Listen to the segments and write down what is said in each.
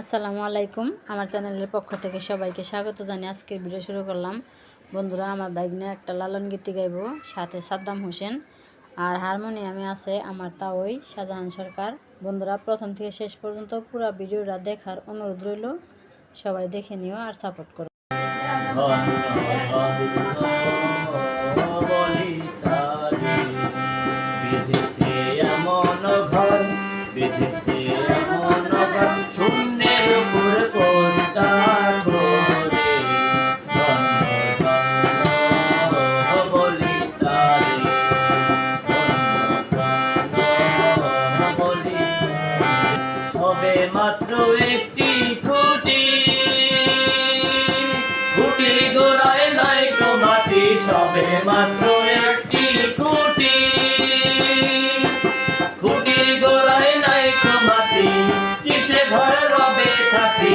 আসসালামু আলাইকুম আমার চ্যানেলের পক্ষ থেকে সবাইকে স্বাগত জানিয়ে আজকের ভিডিও শুরু করলাম বন্ধুরা আমার বাইক নিয়ে একটা লালন গীতি গাইব সাথে সাদ্দাম হোসেন আর হারমোনিয়ামে আছে আমার তাওই শাহজাহান সরকার বন্ধুরা প্রথম থেকে শেষ পর্যন্ত পুরো ভিডিওটা দেখার অনুরোধ রইল সবাই দেখে নিও আর সাপোর্ট করো মাত্র একটি খুঁটি। খুঁটি গোড়ায় নাই তো মাটি কিসে ঘরে রবে কাটি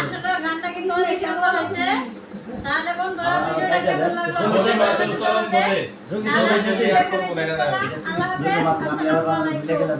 আসলে গানটা কিন্তু অনেক সুন্দর হয়েছে? তাহলে বন্ধুরা ভিডিওটা কেমন লাগল? ধন্যবাদ আমি আবার মিলে গেলে